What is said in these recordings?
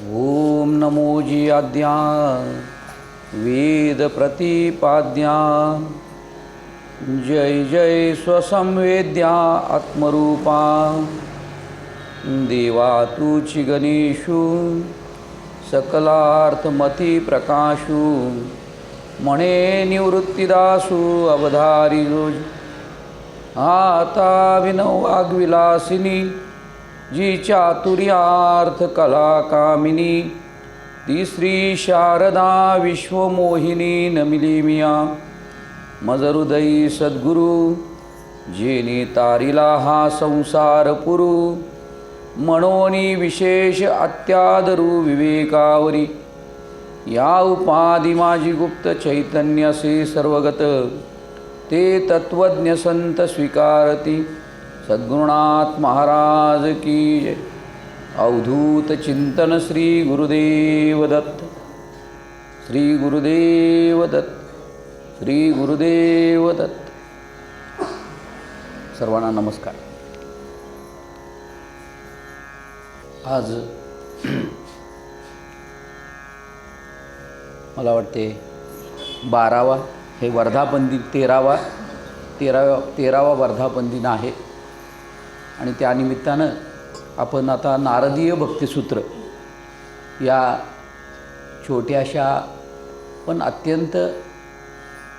ॐ नमो जियाद्या। वेदप्रतिपाद्या जय जय स्वसंवेद्या आत्मरूपा। देवा तुची गणेशू सकलार्थमती प्रकाशू म्हणे निवृत्तिदासू आता वाग्विलासिनी जी चातुर्यार्थ कला कामिनी ती श्री शारदा विश्वमोहिनी नमिली मिया मजरुदयी सद्गुरु सद्गुरू जेने तारिला हा संसार पुरू मनोनी विशेष अत्यादरू विवेकावरी या उपाधी माझी गुप्त चैतन्यसे सर्वगत ते तत्वज्ञ संत स्वीकारती। सद्गुरुनाथ महाराज की जय। अवधूत चिंतन श्री गुरुदेव दत्त। श्री गुरुदेव दत्त। श्री गुरुदेव दत्त। सर्वांना नमस्कार। आज मला वाटते बारावा हे वर्धापन दिन तेरावा तेरावा तेरावा वर्धापन दिन आहे. आणि त्यानिमित्तानं आपण आता नारदीय भक्तिसूत्र या छोट्याशा पण अत्यंत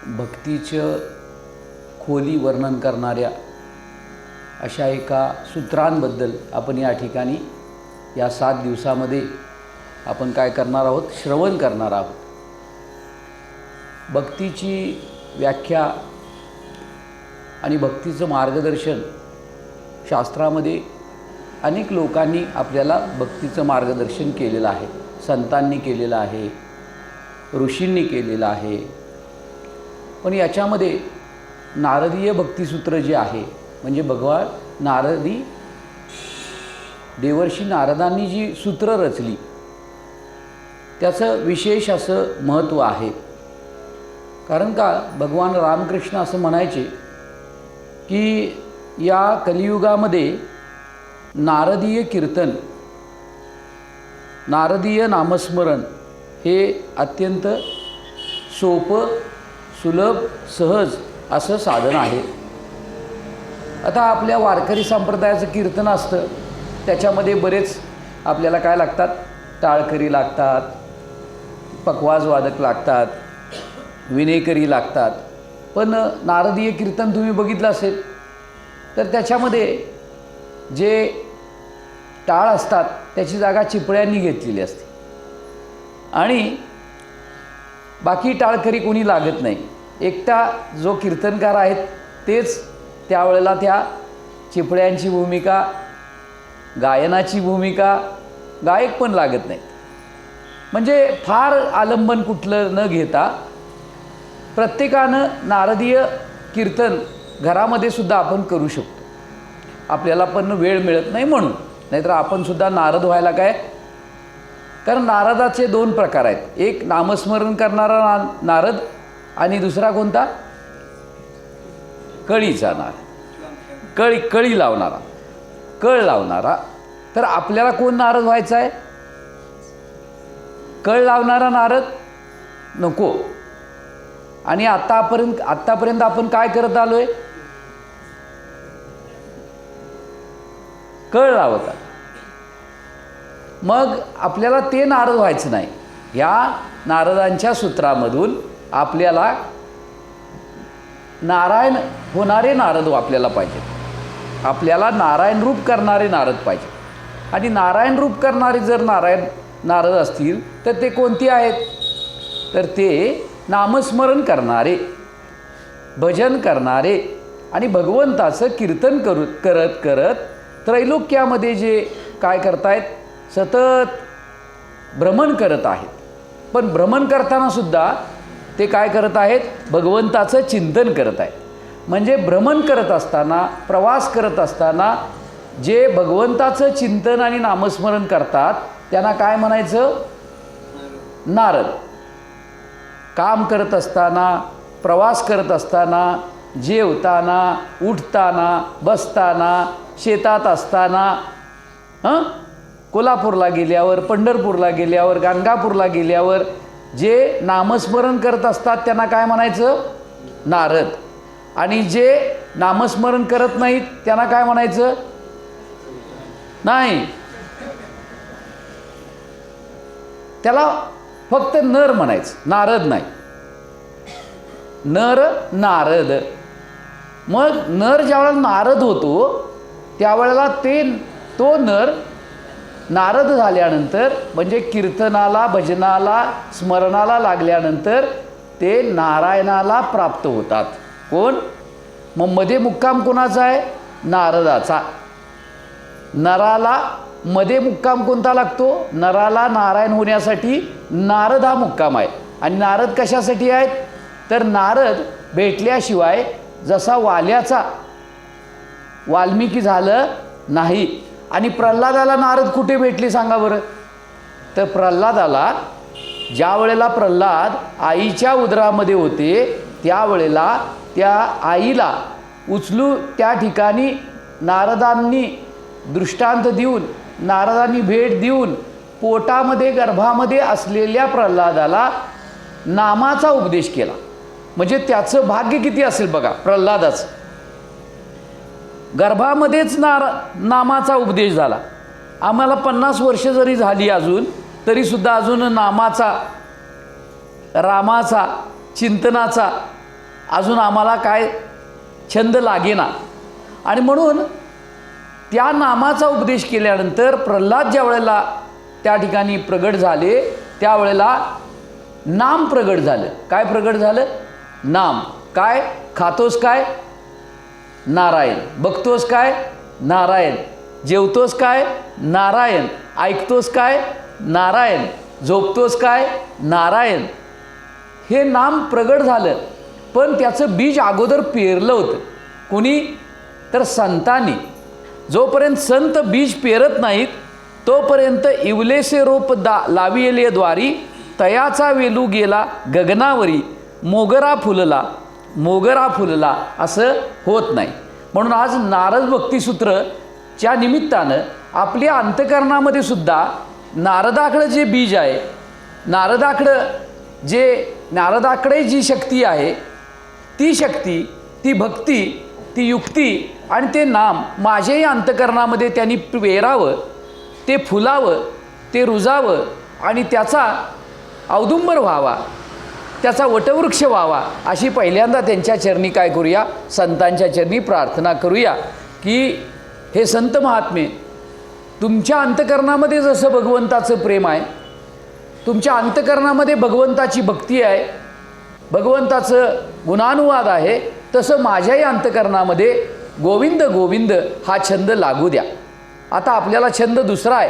भक्तीचं खोली वर्णन करणाऱ्या अशा एका सूत्रांबद्दल आपण या ठिकाणी या सात दिवसामध्ये आपण काय करणार आहोत? श्रवण करणार आहोत. भक्तीची व्याख्या आणि भक्तीचं मार्गदर्शन शास्त्रामध्ये अनेक लोकांनी आपल्याला भक्तीचं मार्गदर्शन केलेलं आहे. संतांनी केलेलं आहे. ऋषींनी केलेलं आहे. पण याच्यामध्ये नारदीय भक्तिसूत्र जे आहे म्हणजे भगवान नारदी देवर्षी नारदांनी जी सूत्र रचली त्याचं विशेष असं महत्त्व आहे. कारण का भगवान रामकृष्ण असं म्हणायचे की या कलियुगामध्ये नारदीय कीर्तन नारदीय नामस्मरण हे अत्यंत सोपं सुलभ सहज असं साधन आहे. आता आपल्या वारकरी संप्रदायाचं कीर्तन असतं त्याच्यामध्ये बरेच आपल्याला काय लागतात? टाळकरी लागतात पकवाजवादक लागतात विनेकरी लागतात. पण नारदीय कीर्तन तुम्ही बघितलं असेल तर त्याच्यामध्ये जे टाळ असतात त्याची जागा चिपळ्यांनी घेतलेली असते. आणि बाकी टाळकरी कोणी लागत नाही. एकटा जो कीर्तनकार आहेत तेच त्यावेळेला त्या चिपळ्यांची भूमिका गायनाची भूमिका गायक पण लागत नाहीत. म्हणजे फार आलंबन कुठलं न घेता प्रत्येकानं नारदीय कीर्तन घरामध्ये सुद्धा आपण करू शकतो. आपल्याला पण वेळ मिळत नाही म्हणून. नाहीतर आपण सुद्धा नारद व्हायला काय? कारण नारदाचे दोन प्रकार आहेत. एक नामस्मरण करणारा ना नारद आणि दुसरा कोणता? कळीचा नारद कळी कळी लावणारा. कळ लावणारा. तर आपल्याला कोण नारद व्हायचा आहे कळ लावणारा नारद? नको. आणि आत्तापर्यंत आत्तापर्यंत आपण काय करत आलो आहे कळ लावतात मग आपल्याला ते नारद व्हायचं नाही. या नारदांच्या सूत्रामधून आपल्याला नारायण होणारे नारद हो आपल्याला पाहिजे. आपल्याला नारायण रूप करणारे नारद पाहिजे. आणि नारायण रूप करणारे जर नारायण नारद असतील तर ते कोणते आहेत? तर ते नामस्मरण करणारे भजन करणारे आणि भगवंताचं कीर्तन करू करत करत त्रैलोक्यामध्ये जे काय करतायत? सतत भ्रमण करत आहेत. पण भ्रमण करतानासुद्धा ते काय करत आहेत? भगवंताचं चिंतन करत आहेत. म्हणजे भ्रमण करत असताना प्रवास करत असताना जे भगवंताचं चिंतन आणि नामस्मरण करतात त्यांना काय म्हणायचं? नारद. काम करत असताना प्रवास करत असताना जेवताना उठताना बसताना शेतात असताना हां? कोल्हापूरला गेल्यावर पंढरपूरला गेल्यावर गाणगापूरला गेल्यावर जे नामस्मरण करत असतात त्यांना काय म्हणायचं? नारद. आणि जे नामस्मरण करत नाहीत त्यांना काय म्हणायचं? नाही. त्याला फक्त नर म्हणायचं. नारद नाही. नर नारद. मग नर ज्यावेळेला नारद होतो त्यावेळेला ते तो नर नारद झाल्यानंतर म्हणजे कीर्तनाला भजनाला स्मरणाला लागल्यानंतर ते नारायणाला प्राप्त होतात. कोण? मग मध्ये मुक्काम कोणाचा आहे? नारदाचा. नराला मध्ये मुक्काम कोणता लागतो? नराला नारायण होण्यासाठी नारद हा मुक्काम आहे. आणि नारद कशासाठी आहेत? तर नारद भेटल्याशिवाय जसा वाल्याचा वाल्मिकी झालं नाही. आणि प्रल्हादाला नारद कुठे भेटले सांगा बरं? तर प्रल्हादाला ज्या वेळेला प्रल्हाद आईच्या उदरामध्ये होते त्यावेळेला त्या आईला उचलू त्या ठिकाणी नारदांनी दृष्टांत देऊन नारदांनी भेट देऊन पोटामध्ये गर्भामध्ये असलेल्या प्रल्हादाला नामाचा उपदेश केला. म्हणजे त्याचं भाग्य किती असेल बघा प्रल्हादाचं. गर्भामध्येच नार नामाचा उपदेश झाला. आम्हाला पन्नास वर्ष जरी झाली अजून तरीसुद्धा अजून नामाचा रामाचा चिंतनाचा अजून आम्हाला काय छंद लागेना. आणि म्हणून त्या नामाचा उपदेश केल्यानंतर प्रल्हाद ज्या वेळेला त्या ठिकाणी प्रगट झाले त्यावेळेला नाम प्रगट झालं. काय प्रगट झालं? नाम काय? खातोस काय? नारायण. बघतोस काय? नारायण. जेवतोस काय? नारायण. ऐकतोस काय? नारायण. झोपतोस काय? नारायण. हे नाम प्रगट झालं पण त्याचं बीज अगोदर पेरलं होतं. कुणी? तर संतांनी. जोपर्यंत संत बीज पेरत नाहीत तोपर्यंत इवलेसे रोप दा लाविलेद्वारी तयाचा वेलू गेला गगनावरी. मोगरा फुलला मोगरा फुलला असं होत नाही. म्हणून आज नारद भक्तिसूत्रच्या निमित्तानं आपल्या अंतकरणामध्ये सुद्धा नारदाकडं जे बीज आहे नारदाकडं जे नारदाकडे जी शक्ती आहे ती शक्ती ती भक्ती ती युक्ती आणि ते नाम माझ्याही अंतकरणामध्ये त्यांनी पेरावं ते फुलावं ते रुजावं आणि त्याचा औदुंबर व्हावा. त्याचा वटवृक्ष व्हावा. अशी पहिल्यांदा त्यांच्या चरणी काय करूया? संतांच्या चरणी प्रार्थना करूया की हे संत महात्मे तुमच्या अंतकरणामध्ये जसं भगवंताचं प्रेम आहे तुमच्या अंतकरणामध्ये भगवंताची भक्ती आहे भगवंताचं गुणानुवाद आहे तसं माझ्याही अंतकरणामध्ये गोविंद गोविंद हा छंद लागू द्या. आता आपल्याला छंद दुसरा आहे.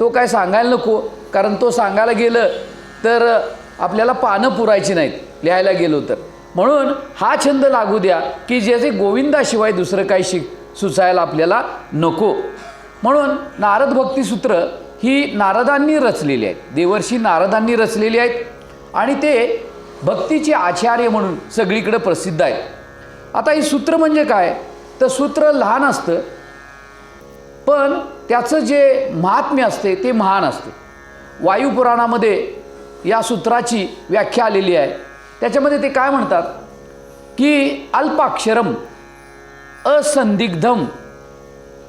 तो काय सांगायला नको कारण तो सांगायला गेलं तर आपल्याला पानं पुरायची नाहीत लिहायला गेलो तर. म्हणून हा छंद लागू द्या की ज्याचे गोविंदाशिवाय दुसरं काही शिक सुचायला आपल्याला नको. म्हणून नारद भक्तिसूत्र ही नारदांनी रचलेली आहेत. देवर्षी नारदांनी रचलेली आहेत. आणि ते भक्तीचे आचार्य म्हणून सगळीकडे प्रसिद्ध आहेत. आता ही सूत्र म्हणजे काय? तर सूत्र लहान असतं पण त्याचं जे महात्म्य असते ते महान असते. वायुपुराणामध्ये या सूत्राची व्याख्या आलेली आहे. त्याच्यामध्ये ते काय म्हणतात? की अल्पाक्षरम असंदिग्धम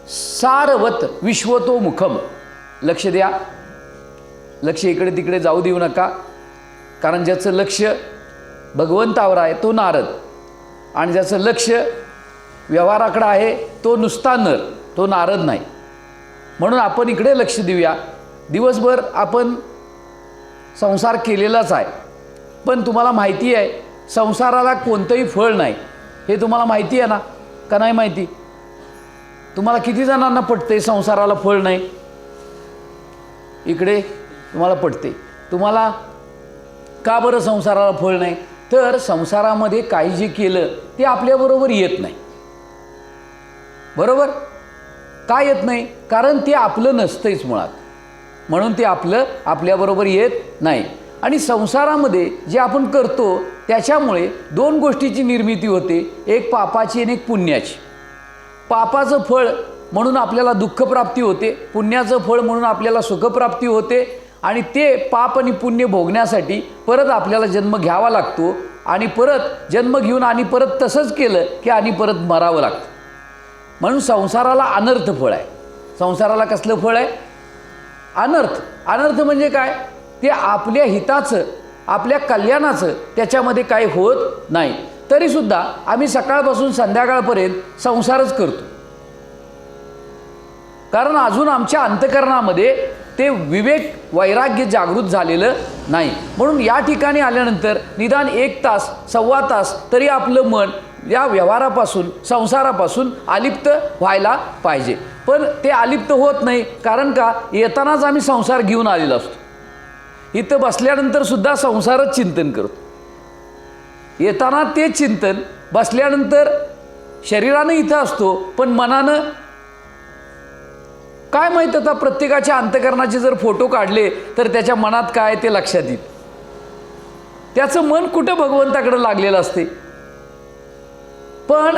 सारवत विश्वतोमुखम. लक्ष द्या. लक्ष इकडे तिकडे जाऊ देऊ नका. कारण ज्याचं लक्ष भगवंतावर आहे तो नारद. आणि ज्याचं लक्ष व्यवहाराकडं आहे तो नुसता नर तो नारद नाही. म्हणून आपण इकडे लक्ष देऊया. दिवसभर आपण संसार केलेलाच आहे. पण तुम्हाला माहिती आहे संसाराला कोणतंही फळ नाही. हे तुम्हाला माहिती आहे ना? का नाही माहिती? तुम्हाला किती जणांना पटते संसाराला फळ नाही? इकडे तुम्हाला पटते तुम्हाला का बरं संसाराला फळ नाही? तर संसारामध्ये काही जे केलं ते आपल्याबरोबर येत नाही. बरोबर? का येत नाही? कारण ते आपलं नसतंच मुळात. म्हणून ते आपलं आपल्याबरोबर येत नाही. आणि संसारामध्ये जे आपण करतो त्याच्यामुळे दोन गोष्टीची निर्मिती होते एक पापाची आणि एक पुण्याची. पापाचं फळ म्हणून आपल्याला दुःखप्राप्ती होते पुण्याचं फळ म्हणून आपल्याला सुखप्राप्ती होते आणि ते पाप आणि पुण्य भोगण्यासाठी परत आपल्याला जन्म घ्यावा लागतो आणि परत जन्म घेऊन आणि परत तसंच केलं की आणि परत मरावं लागतं. म्हणून संसाराला अनर्थ फळ आहे. संसाराला कसलं फळ आहे? अनर्थ. अनर्थ म्हणजे काय? ते आपल्या हिताचं आपल्या कल्याणाचं त्याच्यामध्ये काही होत नाही. तरीसुद्धा आम्ही सकाळपासून संध्याकाळपर्यंत संसारच करतो. कारण अजून आमच्या अंतकरणामध्ये ते विवेक वैराग्य जागृत झालेलं नाही. म्हणून या ठिकाणी आल्यानंतर निदान एक तास सव्वा तास तरी आपलं मन या व्यवहारापासून संसारापासून अलिप्त व्हायला पाहिजे. पण ते अलिप्त होत नाही. कारण का? येतानाच आम्ही संसार घेऊन आलेलो असतो. इथं बसल्यानंतर सुद्धा संसारच चिंतन करतो. येताना तेच चिंतन बसल्यानंतर शरीरानं इथं असतो पण मनानं काय माहीत आता प्रत्येकाच्या अंतकरणाचे जर फोटो काढले तर त्याच्या मनात काय ते लक्षात येईल. त्याचं मन कुठं भगवंताकडे लागलेलं असते? पण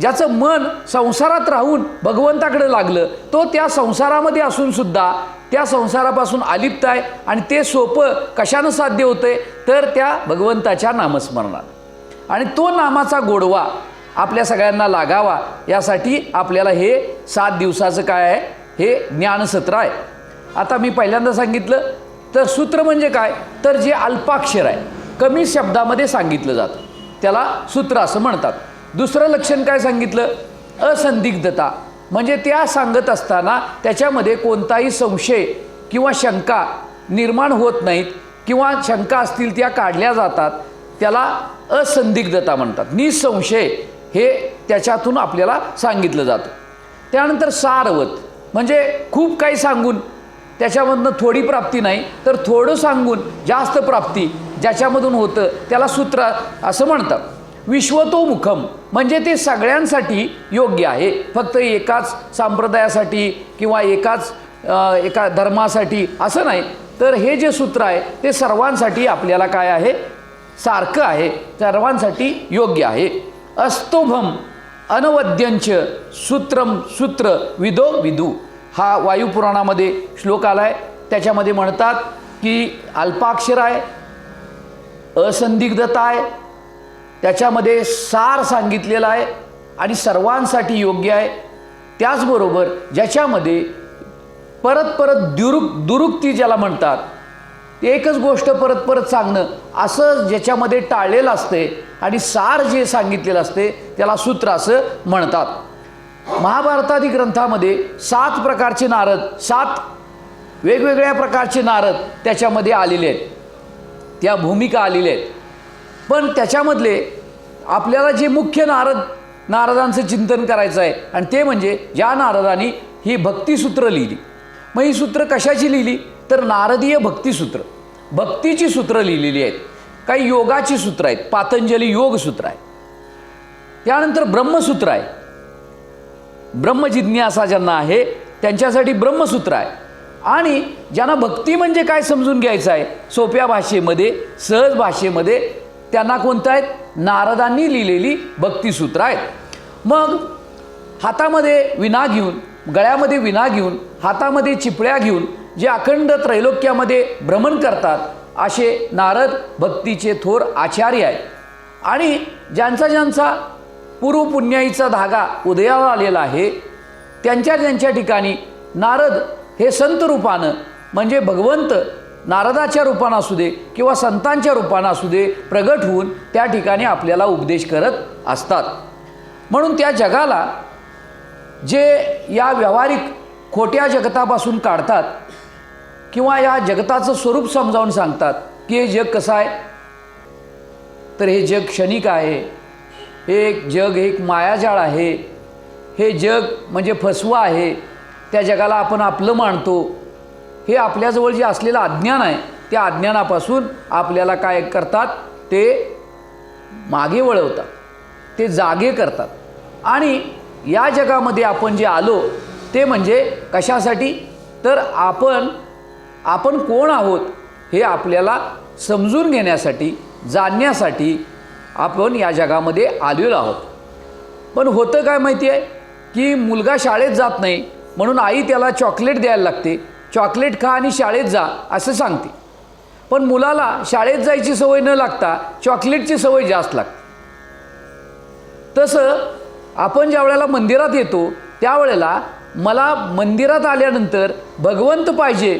ज्याचं मन संसारात राहून भगवंताकडे लागलं तो त्या संसारामध्ये असूनसुद्धा त्या संसारापासून अलिप्त आहे आणि ते सोपं कशानं साध्य होतंय? तर त्या भगवंताच्या नामस्मरणात आणि तो नामाचा गोडवा आपल्या सगळ्यांना लागावा यासाठी आपल्याला हे सात दिवसाचं काय आहे? हे ज्ञानसत्र आहे. आता मी पहिल्यांदा सांगितलं तर सूत्र म्हणजे काय? तर जे अल्पाक्षर आहे कमी शब्दामध्ये सांगितलं जातं. त्याला सूत्र असं म्हणतात. दुसरं लक्षण काय सांगितलं? असंदिग्धता. म्हणजे त्या सांगत असताना त्याच्यामध्ये कोणताही संशय किंवा शंका निर्माण होत नाहीत किंवा शंका असतील त्या काढल्या जातात. त्याला असंदिग्धता म्हणतात. निसंशय हे त्याच्यातून आपल्याला सांगितलं जातं. त्यानंतर सारवत. म्हणजे खूप काही सांगून. त्याच्यामधनं थोडी प्राप्ती नाही तर थोडं सांगून जास्त प्राप्ती ज्याच्यामधून होतं त्याला सूत्र असं म्हणतात. विश्वतोमुखम. म्हणजे ते सगळ्यांसाठी योग्य आहे. फक्त एकाच संप्रदायासाठी किंवा एकाच एका धर्मासाठी असं नाही. तर हे जे सूत्र आहे ते सर्वांसाठी आपल्याला काय आहे? सारखं आहे. सर्वांसाठी योग्य आहे. अस्तोभम अनवद्यंच सूत्रम सूत्र विदो विदू. हा वायुपुराणामध्ये श्लोक आला आहे त्याच्यामध्ये म्हणतात की अल्पाक्षर आहे असंदिग्धता आहे त्याच्यामध्ये सार सांगितलेला आहे आणि सर्वांसाठी योग्य आहे. त्याचबरोबर ज्याच्यामध्ये परत परत दुरुक दुरुक्ती ज्याला म्हणतात ते एकच गोष्ट परत परत सांगणं असं ज्याच्यामध्ये टाळलेलं असते आणि सार जे सांगितलेलं असते त्याला सूत्र असं म्हणतात. महाभारतादी ग्रंथामध्ये सात प्रकारचे नारद सात वेगवेगळ्या प्रकारचे नारद त्याच्यामध्ये आलेले आहेत. त्या भूमिका आलेल्या आहेत. पण त्याच्यामधले आपल्याला जे मुख्य नारद नारदांचं चिंतन करायचं आहे आणि ते म्हणजे ज्या नारदांनी ही भक्तिसूत्र लिहिली. मग ही सूत्र कशाची लिहिली? तर नारदीय भक्तिसूत्र. भक्तीची सूत्र लिहिलेली आहेत. काही योगाची सूत्र आहेत. पातंजली योगसूत्र आहे. त्यानंतर ब्रह्मसूत्र आहे. ब्रह्मजिज्ञासा ज्यांना आहे त्यांच्यासाठी ब्रह्मसूत्र आहे. आणि ज्यांना भक्ती म्हणजे काय समजून घ्यायचं आहे? सोप्या भाषेमध्ये सहज भाषेमध्ये त्यांना कोणत्या आहेत? नारदांनी लिहिलेली भक्तिसूत्र आहेत. मग हातामध्ये विना घेऊन गळ्यामध्ये विना घेऊन हातामध्ये चिपळ्या घेऊन जे अखंड त्रैलोक्यामध्ये भ्रमण करतात असे नारद भक्तीचे थोर आचार्य आहेत. आणि ज्यांचा ज्यांचा पूर्वपुण्याईचा धागा उदयाला आलेला आहे त्यांच्या त्यांच्या ठिकाणी नारद हे संत रूपानं म्हणजे भगवंत नारदाच्या रूपानं असू दे किंवा संतांच्या रूपानं असू दे प्रगट होऊन त्या ठिकाणी आपल्याला उपदेश करत असतात. म्हणून त्या जगाला जे या व्यावहारिक खोट्या जगतापासून काढतात किंवा या जगताचं स्वरूप समजावून सांगतात की हे जग कसं आहे तर हे जग क्षणिक आहे हे एक जग एक मायाजाळ आहे हे जग म्हणजे फसवा आहे त्या जगाला आपण आपलं मानतो. हे आपल्याजवळ जे असलेलं अज्ञान आहे त्या अज्ञानापासून आपल्याला काय करतात? ते मागे वळवतात. ते जागे करतात. आणि या जगामध्ये आपण जे आलो ते म्हणजे कशासाठी? तर आपण आपण कोण आहोत हे आपल्याला समजून घेण्यासाठी जाणण्यासाठी आपण या जगामध्ये आलेलो आहोत. पण होतं काय माहिती आहे? की मुलगा शाळेत जात नाही म्हणून आई त्याला चॉकलेट द्यायला लागते. चॉकलेट खा आणि शाळेत जा असं सांगते. पण मुलाला शाळेत जायची सवय न लागता चॉकलेटची सवय जास्त लागते. तसं आपण ज्या वेळेला मंदिरात येतो त्यावेळेला मला मंदिरात आल्यानंतर भगवंत पाहिजे.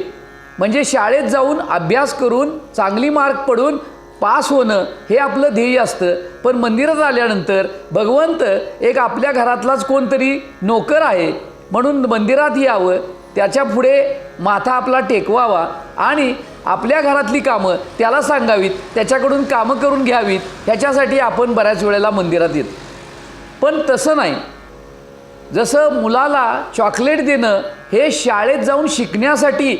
म्हणजे शाळेत जाऊन अभ्यास करून चांगली मार्क पडून पास होणं हे आपलं ध्येय असतं. पण मंदिरात आल्यानंतर भगवंत एक आपल्या घरातलाच कोणतरी नोकर आहे म्हणून मंदिरात यावं त्याच्या पुढे माथा आपला टेकवावा आणि आपल्या घरातली कामं त्याला सांगावीत त्याच्याकडून कामं करून घ्यावीत ह्याच्यासाठी आपण बऱ्याच वेळेला मंदिरात येतो. पण तसं नाही. जसं मुलाला चॉकलेट देणं हे शाळेत जाऊन शिकण्यासाठी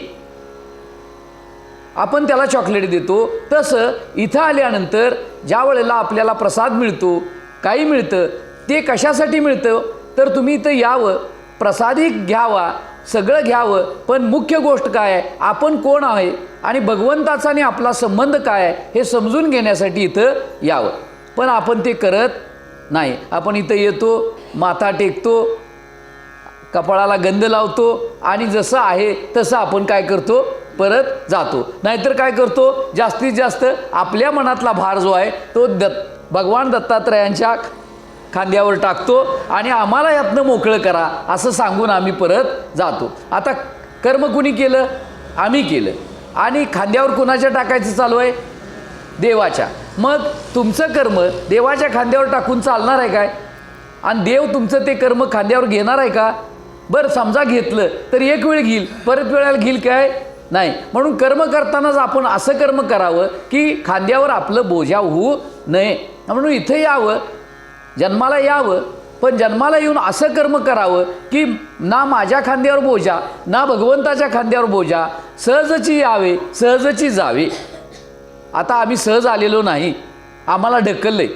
आपण त्याला चॉकलेट देतो तसं इथं आल्यानंतर ज्या वेळेला आपल्याला प्रसाद मिळतो काही मिळतं ते कशासाठी मिळतं? तर तुम्ही इथं यावं प्रसादही घ्यावा सगळं घ्यावं. पण मुख्य गोष्ट काय? आहे आपण कोण आहे? आणि भगवंताचा आणि आपला संबंध काय? आहे हे समजून घेण्यासाठी इथं यावं. पण आपण ते करत नाही. आपण इथं येतो माथा टेकतो कपाळाला गंध लावतो आणि जसं आहे तसं आपण काय करतो? परत जातो. नाहीतर काय करतो? जास्तीत जास्त आपल्या मनातला भार जो आहे तो दत्त भगवान दत्तात्रयांच्या खांद्यावर टाकतो आणि आम्हाला यातनं मोकळं करा असं सांगून आम्ही परत जातो. आता कर्म कुणी केलं? आम्ही केलं. आणि खांद्यावर कुणाच्या टाकायचं चालू आहे? देवाच्या. मग तुमचं कर्म देवाच्या खांद्यावर टाकून चालणार आहे काय? आणि देव तुमचं ते कर्म खांद्यावर घेणार आहे का? बरं समजा घेतलं तर एक वेळ घेईल परत वेळेला घेईल काय? नाही. म्हणून कर्म करतानाच आपण असं कर्म करावं की खांद्यावर आपलं बोजा होऊ नये. म्हणून इथं यावं जन्माला यावं पण जन्माला येऊन असं कर्म करावं की ना माझ्या खांद्यावर बोजा ना भगवंताच्या खांद्यावर बोजा सहजची यावे सहजची जावे. आता आम्ही सहज आलेलो नाही आम्हाला ढकललंय.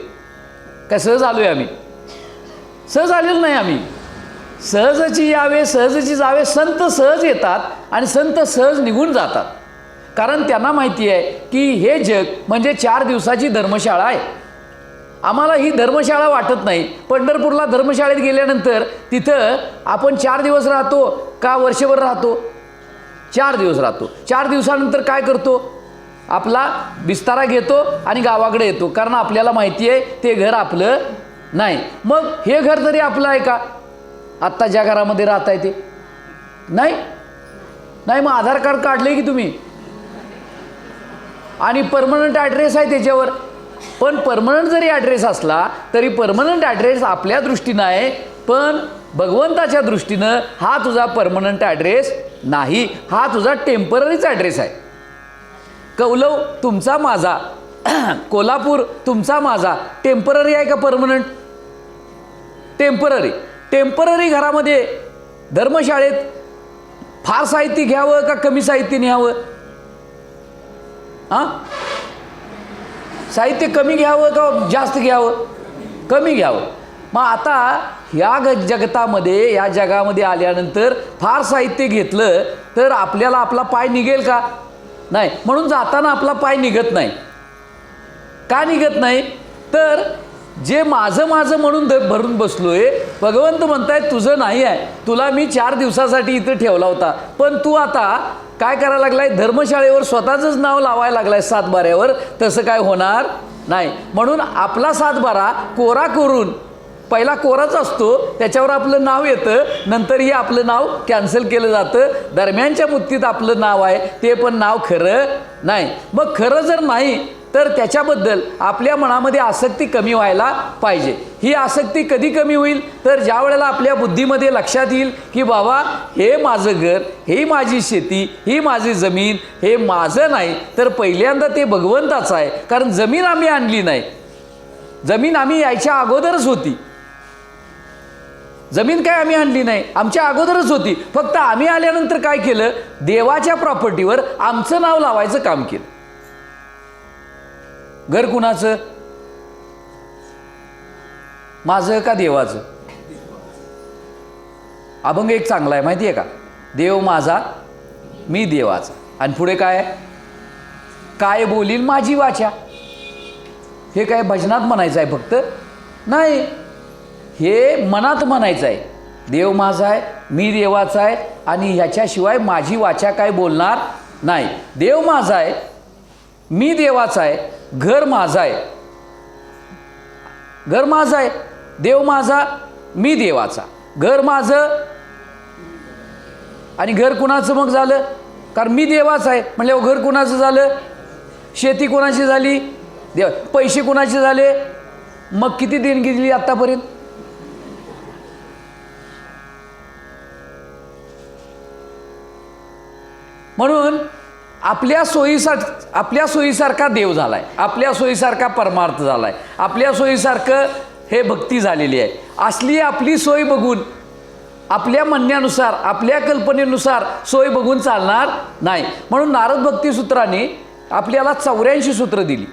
काय सहज आलो आहे आम्ही? सहज आलेलो नाही आम्ही. सहजची यावे सहजची जावे संत सहज येतात आणि संत सहज निघून जातात. कारण त्यांना माहिती आहे की हे जग म्हणजे चार दिवसाची धर्मशाळा आहे. आम्हाला ही धर्मशाळा वाटत नाही. पंढरपूरला धर्मशाळेत गेल्यानंतर तिथं आपण चार दिवस राहतो का वर्षभर राहतो? चार दिवस राहतो. चार दिवसानंतर काय करतो? आपला बिस्तारा घेतो आणि गावाकडे येतो. कारण आपल्याला माहिती आहे ते घर आपलं नाही. मग हे घर तरी आपलं आहे का? आत्ता ज्या घरामध्ये राहत आहे ते. नाही? नाही मग आधार कार्ड काढले की तुम्ही? आणि परमनंट ॲड्रेस आहे त्याच्यावर. पण परमनंट जरी ॲड्रेस असला तरी परमनंट ॲड्रेस आपल्या दृष्टीनं आहे पण भगवंताच्या दृष्टीनं हा तुझा परमनंट ॲड्रेस नाही. हा तुझा टेम्पररीच ॲड्रेस आहे. कौलव तुमचा माझा कोल्हापूर तुमचा माझा. टेंपररी आहे का परमनंट टेंपररी टेंपररी घरामध्ये धर्मशाळेत फार साहित्य घ्यावं का कमी साहित्य न्यावं? हां? साहित्य कमी घ्यावं का जास्त घ्यावं? कमी घ्यावं. मग आता ह्या ग जगतामध्ये या जगामध्ये आल्यानंतर फार साहित्य घेतलं तर आपल्याला आपला पाय निघेल का? नाही. म्हणून जाताना आपला पाय निघत नाही. का निघत नाही? तर जे माझं माझं म्हणून ध भरून बसलोय भगवंत म्हणताय तुझं नाही आहे. तुला मी चार दिवसासाठी इथं ठेवला होता. पण तू आता काय करायला लागलाय? धर्मशाळेवर स्वतःचंच नाव लावायला लागलाय सातबाऱ्यावर. तसं काय होणार नाही. म्हणून आपला सातबारा कोरा करून पहिला कोराच असतो त्याच्यावर आपलं नाव येतं नंतरही आपलं नाव कॅन्सल केलं जातं. दरम्यानच्या मुक्तीत आपलं नाव आहे ते पण नाव खरं नाही. मग खरं जर नाही तर त्याच्याबद्दल आपल्या मनामध्ये आसक्ती कमी व्हायला पाहिजे. ही आसक्ती कधी कमी होईल? तर ज्या वेळेला आपल्या बुद्धीमध्ये लक्षात येईल की बाबा हे माझं घर ही माझी शेती ही माझी जमीन हे माझं नाही तर पहिल्यांदा ते भगवंताचं आहे. कारण जमीन आम्ही आणली नाही. जमीन आम्ही यायच्या अगोदरच होती. जमीन काय आम्ही आणली नाही? आमच्या अगोदरच होती. फक्त आम्ही आल्यानंतर काय केलं? देवाच्या प्रॉपर्टीवर आमचं नाव लावायचं काम केलं. घर कुणाचं? माझं का देवाचं? अभंग एक चांगला आहे माहिती आहे का? देव माझा मी देवाचा. आणि पुढे काय? काय बोलील माझी वाचा? हे काय भजनात म्हणायचं आहे फक्त? नाही. हे मनात म्हणायचं आहे. देव माझा आहे मी देवाचा आहे आणि ह्याच्याशिवाय माझी वाचा काय बोलणार नाही. देव माझा आहे मी देवाचा आहे घर माझा आहे. घर माझा आहे देव माझा मी देवाचा. घर माझं आणि घर कुणाचं मग झालं? कारण मी देवाच आहे म्हणल्यावर घर कुणाचं झालं? शेती कुणाची झाली? देव पैसे कुणाचे झाले? मग किती देणगी दिली आत्तापर्यंत म्हणून आपल्या सोयीसार आपल्या सोयीसारखा देव झाला आहे आपल्या सोयीसारखा परमार्थ झाला आहे आपल्या सोयीसारखं हे भक्ती झालेली आहे. असली आपली सोय बघून आपल्या म्हणण्यानुसार आपल्या कल्पनेनुसार सोय बघून चालणार नाही. म्हणून नारद भक्ती सूत्राने आपल्याला चौऱ्याऐंशी सूत्र दिली.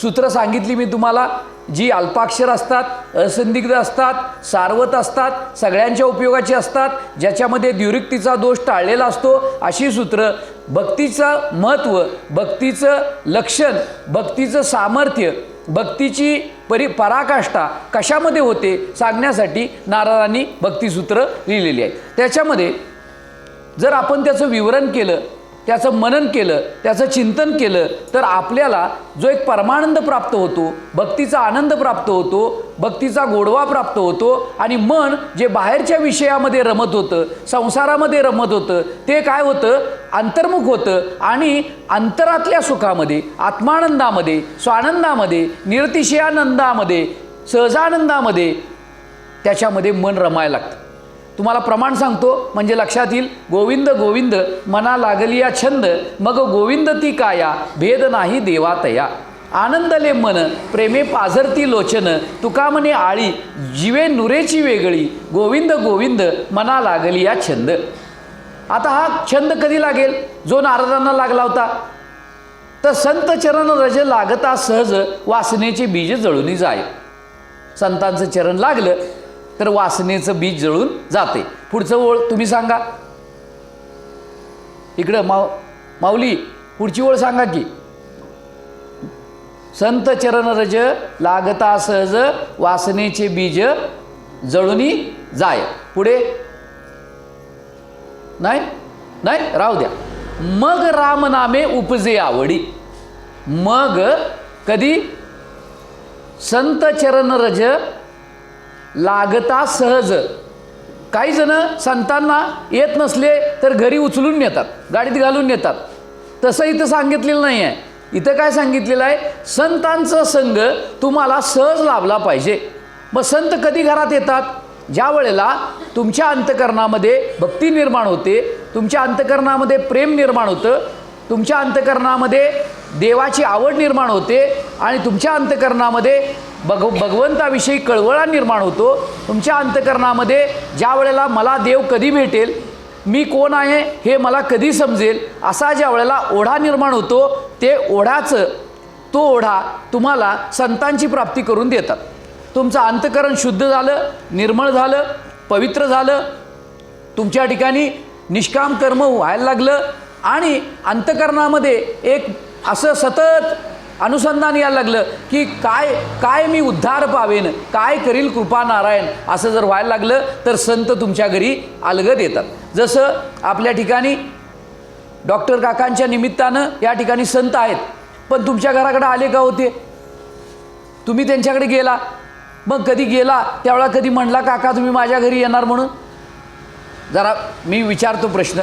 सूत्र सांगितली मी तुम्हाला जी अल्पाक्षर असतात असंदिग्ध असतात सारवत असतात सगळ्यांच्या उपयोगाची असतात ज्याच्यामध्ये द्युरिक्तीचा दोष टाळलेला असतो अशी सूत्र भक्तीचं महत्त्व भक्तीचं लक्षण भक्तीचं सामर्थ्य भक्तीची परि पराकाष्ठा कशामध्ये होते सांगण्यासाठी नारदांनी भक्तिसूत्र लिहिलेली आहे. त्याच्यामध्ये जर आपण त्याचं विवरण केलं त्याचं मनन केलं त्याचं चिंतन केलं तर आपल्याला जो एक परमानंद प्राप्त होतो भक्तीचा आनंद प्राप्त होतो भक्तीचा गोडवा प्राप्त होतो आणि मन जे बाहेरच्या विषयामध्ये रमत होतं संसारामध्ये रमत होतं ते काय होतं? अंतर्मुख होतं आणि अंतरातल्या सुखामध्ये आत्मानंदामध्ये स्वानंदामध्ये निरतिशयानंदामध्ये सहजानंदामध्ये त्याच्यामध्ये मन रमायला लागतं. तुम्हाला प्रमाण सांगतो म्हणजे लक्षात येईल गोविंद गोविंद मना लागली या छंद मग गोविंद ती काया भेद नाही देवातया आनंदले मन प्रेमे पाझरती लोचन तुका म्हणे आळी जीवे नुरेची वेगळी गोविंद गोविंद मना लागली या छंद. आता हा छंद कधी लागेल? जो नारदांना लागला होता. तर संत चरण रज लागता सहज वासनेचे बीज जळूनी जाय. संतांचं चरण लागलं तर वासनेचं बीज जळून जाते. पुढचं ओळ तुम्ही सांगा. इकडं माव माऊली पुढची ओळ सांगा की. संत चरण रज लागता सहज वासनेचे बीज जळूनी जाय. पुढे. नाही? नाही? राहू द्या. मग रामनामे उपजे आवडी. मग कधी? संत चरण रज लागता सहज. काही जण संतांना येत नसले तर घरी उचलून नेतात गाडीत घालून नेतात. तसं इथं सांगितलेलं नाही आहे इथं काय सांगितलेलं आहे? संतांचा संघ तुम्हाला सहज लाभला पाहिजे. मग संत कधी घरात येतात? ज्या वेळेला तुमच्या अंतकरणामध्ये भक्ती निर्माण होते तुमच्या अंतकरणामध्ये प्रेम निर्माण होतं तुमच्या अंतकरणामध्ये देवाची आवड निर्माण होते आणि तुमच्या अंतकरणामध्ये भग भगवंताविषयी कळवळा निर्माण होतो. तुमच्या अंतकरणामध्ये ज्या वेळेला मला देव कधी भेटेल मी कोण आहे हे मला कधी समजेल असा ज्या वेळेला ओढा निर्माण होतो ते ओढाचं तो ओढा तुम्हाला संतांची प्राप्ती करून देतात. तुमचं अंतकरण शुद्ध झालं निर्मळ झालं पवित्र झालं तुमच्या ठिकाणी निष्काम कर्म व्हायला लागलं आणि अंतकरणामध्ये एक असं सतत अनुसंधान यायला लागलं की काय काय मी उद्धार पावेन काय करील कृपा नारायण असं जर व्हायला लागलं तर संत तुमच्या घरी अलगद येतात. जसं आपल्या ठिकाणी डॉक्टर काकांच्या निमित्तानं या ठिकाणी संत आहेत पण तुमच्या घराकडे आले का होते? तुम्ही त्यांच्याकडे गेला मग कधी गेला त्यावेळा कधी म्हणला काका तुम्ही माझ्या घरी येणार म्हणून? जरा मी विचारतो प्रश्न.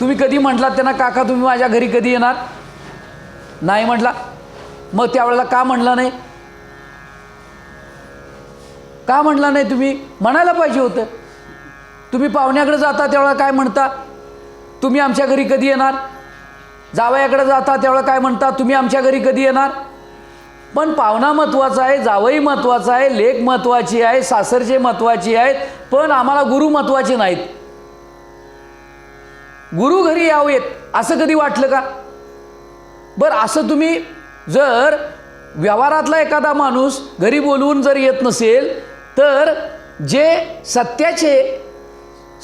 तुम्ही कधी म्हटलात त्यांना काका तुम्ही माझ्या घरी कधी येणार? नाही म्हटला. मग त्यावेळेला का म्हणला नाही? का म्हटला नाही तुम्ही? म्हणायला पाहिजे होतं. तुम्ही पाहुण्याकडे जाता त्यावेळेला काय म्हणता? तुम्ही आमच्या घरी कधी येणार? जावयाकडे जाता त्यावेळेला काय म्हणता? तुम्ही आमच्या घरी कधी येणार? पण पाहुणा महत्त्वाचा आहे जावई महत्त्वाचा आहे लेख महत्त्वाची आहे सासरचे महत्त्वाची आहेत पण आम्हाला गुरु महत्त्वाचे नाहीत. गुरु घरी यावेत असं कधी वाटलं का? बरं असं तुम्ही जर व्यवहारातला एखादा माणूस घरी बोलवून जर येत नसेल तर जे सत्याचे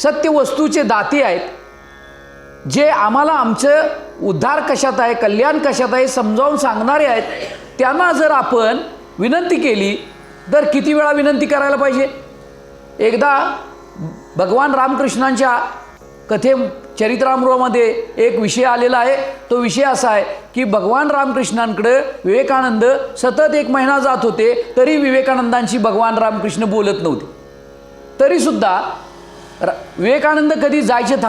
सत्य वस्तूचे दाते आहेत जे आम्हाला आमचं उद्धार कशात आहे कल्याण कशात आहे समजावून सांगणारे आहेत त्यांना जर आपण विनंती केली तर किती वेळा विनंती करायला पाहिजे? एकदा भगवान रामकृष्णांच्या कथे चरित्रामृहामध्ये एक विषय आलेला आहे. तो विषय असा आहे की भगवान रामकृष्णांकडं विवेकानंद सतत एक महिना जात होते तरी विवेकानंदांशी भगवान रामकृष्ण बोलत नव्हते. तरीसुद्धा र विवेकानंद कधी जायचे थांब